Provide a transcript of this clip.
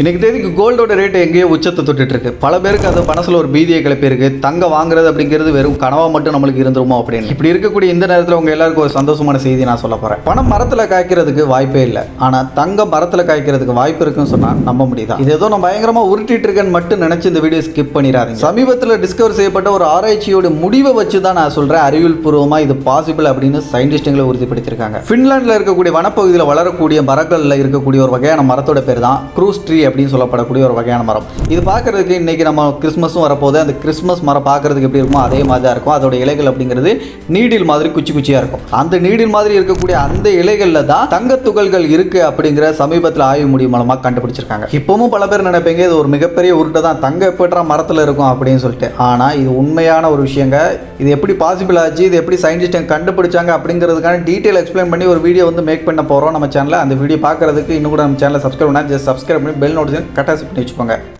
இன்னைக்கு தேதிக்கு கோல்டோட ரேட்டு எங்கேயோ உச்சத்தை தொட்டுட்ருக்கு பல பேருக்கு அது மனசில் ஒரு பீதியை கிளப்பியிருக்கு தங்கம் வாங்குறது அப்படிங்கிறது வெறும் கனவாக மட்டும் நம்மளுக்கு இருந்துருமோ அப்படின்னு. இப்படி இருக்கக்கூடிய இந்த நேரத்தில் உங்கள் எல்லாருக்கும் ஒரு சந்தோஷமான செய்தி நான் சொல்ல போகிறேன் பணம் மரத்தில் காய்க்கிறதுக்கு வாய்ப்பே இல்லை. ஆனால் தங்கம் மரத்தில் காய்க்கிறதுக்கு வாய்ப்பு இருக்குன்னு சொன்னால் நம்ப முடியுதா? இது ஏதோ நான் பயங்கரமாக உருட்டிட்டு இருக்கேன்னு மட்டும் நினச்சி இந்த வீடியோ ஸ்கிப் பண்ணிடாதீங்க. சமீபத்தில் டிஸ்கவர் செய்யப்பட்ட ஒரு ஆராய்ச்சியோட முடிவை வச்சு தான் நான் சொல்கிறேன் அறிவியல் பூர்வமாக இது பாசிபிள் அப்படின்னு சயின்டிஸ்ட்டுங்களை உறுதிப்படுத்தியிருக்காங்க. ஃபின்லாண்டில் இருக்கக்கூடிய வனப்பகுதியில் வளரக்கூடிய மரங்களில் இருக்கக்கூடிய ஒரு வகையான மரத்தோட பேர் தான் க்ரூஸ் ட்ரீ அப்படின்னு சொல்லப்படக்கூடிய ஒரு வகையான மரம். இது பார்க்கறதுக்கு இன்றைக்கி நம்ம கிறிஸ்மஸும் வரப்போது அந்த கிறிஸ்மஸ் மரம் பார்க்கறதுக்கு எப்படி இருக்குமோ அதே மாதிரி தான் இருக்கும். அதோட இலைகள் அப்படிங்கிறது நீடில் மாதிரி குச்சி குச்சியாக இருக்கும். அந்த நீடில் மாதிரி இருக்கக்கூடிய அந்த இலைகளில் தான் தங்க துகள்கள் இருக்குது அப்படிங்கிற சமீபத்தில் ஆய்வு முடிவு மூலமாக கண்டுபிடிச்சிருக்காங்க. இப்பவும் பல பேர் நினைப்பீங்க இது ஒரு மிகப்பெரிய உருட்டை தான். தங்க எப்படா மரத்தில் இருக்கும் அப்படின்னு சொல்லிட்டு. ஆனால் இது உண்மையான ஒரு விஷயங்க. இது எப்படி பாசிபிள் ஆச்சு? இது எப்படி சயின்டிஸ்ட் கண்டுபிடிச்சாங்க அப்படிங்கிறதுக்கான டீட்டெயில் எக்ஸ்பிளைன் பண்ணி ஒரு வீடியோ வந்து மேக் பண்ண போகிறோம் நம்ம சேனலில் அந்த வீடியோ பார்க்குறதுக்கு இன்னும் கூட நம்ம சேனலை சப்ஸ்கிரைப் பண்ணால் ஜஸ்ட் சப்ஸ்கிரைப் பண்ணி பெல் நோட்டிஃபிகேஷன் கட்டாசி பண்ணி வச்சுக்கோங்க.